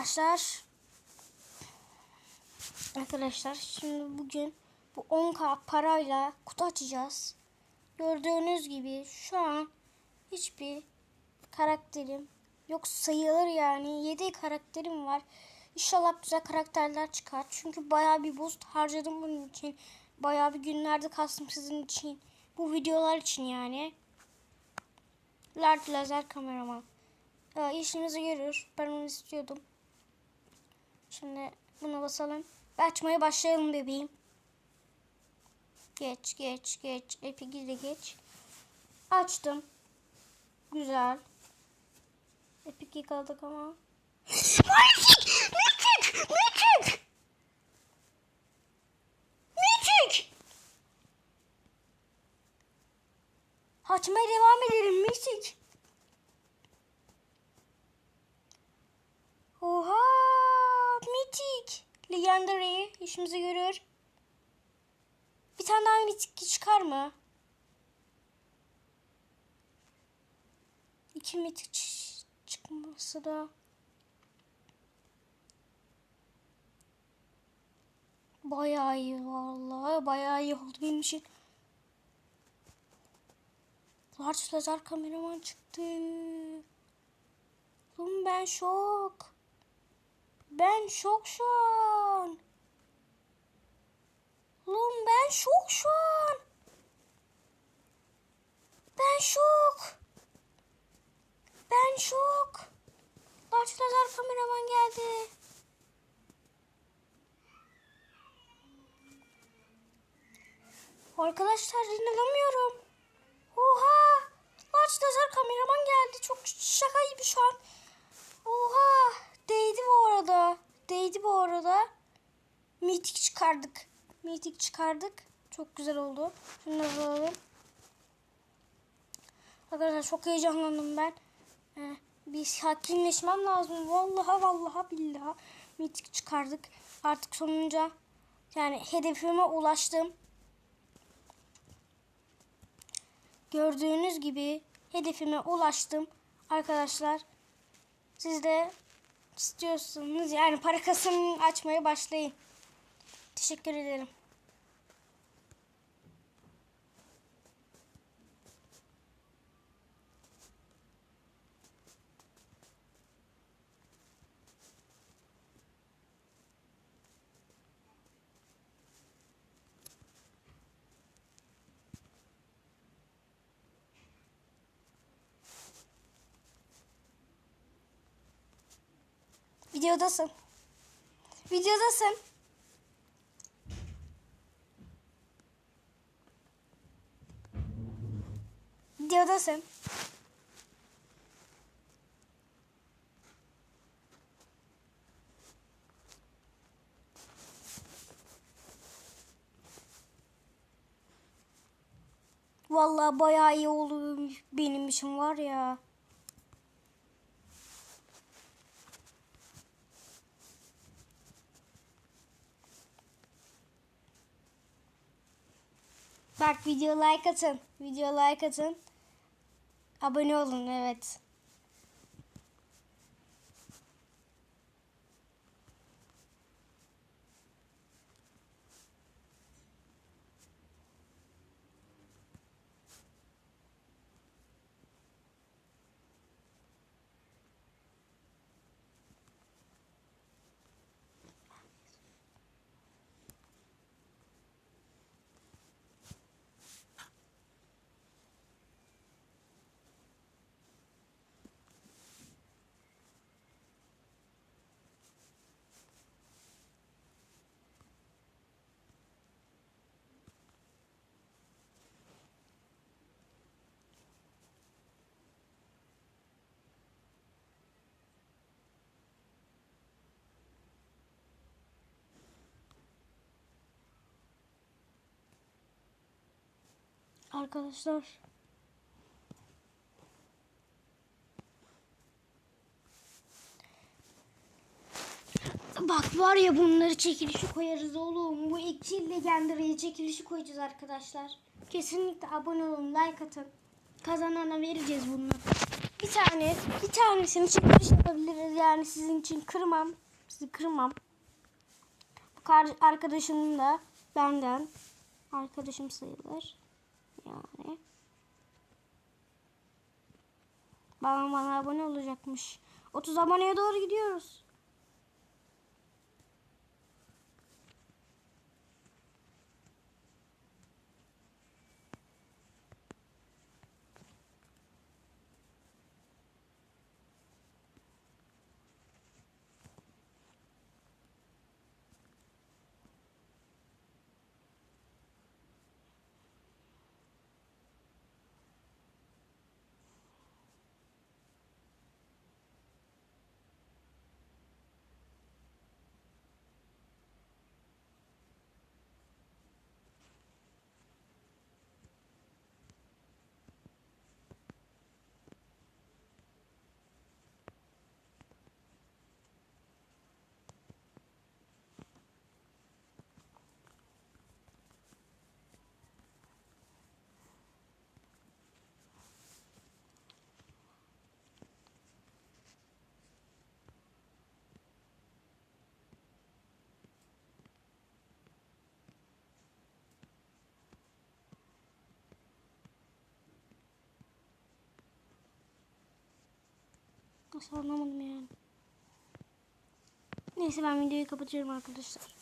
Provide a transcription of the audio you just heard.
Arkadaşlar Arkadaşlar şimdi bugün bu 10k parayla kutu açacağız. Gördüğünüz gibi şu an hiçbir karakterim yok sayılır yani 7 karakterim var. İnşallah güzel karakterler çıkar. Çünkü bayağı bir boost harcadım bunun için. Bayağı bir günlerde kastım sizin için. Bu videolar için yani. Lard lazer kameraman. Ya işinizi görür. Ben onu istiyordum. Şimdi buna basalım. Ve açmaya başlayalım bebeğim. Geç geç geç. Epic'i de geç. Açtım. Güzel. Epic'i kaldık ama. Mythic! Mythic! Mythic! Mythic! Açmaya devam edelim Mythic. Oha! Mythic! Legendary işimizi görür. Bir tane daha Mythic çıkar mı? İki ç- çıkması da. Bayağı iyi vallahi. Bayağı iyi oldu benim için. Large lazer kameraman çıktı. Oğlum ben şok. Ben şok şu an. Oğlum ben şok şu an. Ben şok. Ben şok. Large lazer kameraman geldi. Arkadaşlar inanamıyorum. Oha! Large lazer kameraman geldi. Çok şaka gibi şu an. Oha! Değdi bu arada. Değdi bu arada. Mitik çıkardık. Mitik çıkardık. Çok güzel oldu. Şunları alalım. Arkadaşlar çok heyecanlandım ben. Ee, bir sakinleşmem lazım. Vallahi vallahi billahi. Mitik çıkardık. Artık sonunca yani hedefime ulaştım. Gördüğünüz gibi hedefime ulaştım. Arkadaşlar siz de istiyorsanız yani para kasını açmaya başlayın. Teşekkür ederim. Videodasın. Videodasın. Videodasın. Vallahi bayağı iyi oldu benim için var ya. Bak video like atın. Video like atın. Abone olun evet. Arkadaşlar. Bak var ya bunları çekilişi koyarız oğlum. Bu iki legendary'e çekilişi koyacağız arkadaşlar. Kesinlikle abone olun, like atın. Kazanana vereceğiz bunu. bir tane bir tanesini çekiliş yapabiliriz. Yani sizin için kırmam. Sizi kırmam. Bu arkadaşım da benden arkadaşım sayılır. Yani bana bana abone olacakmış. 30 aboneye doğru gidiyoruz. Nasıl anlamadım yani. Neyse ben videoyu kapatıyorum arkadaşlar.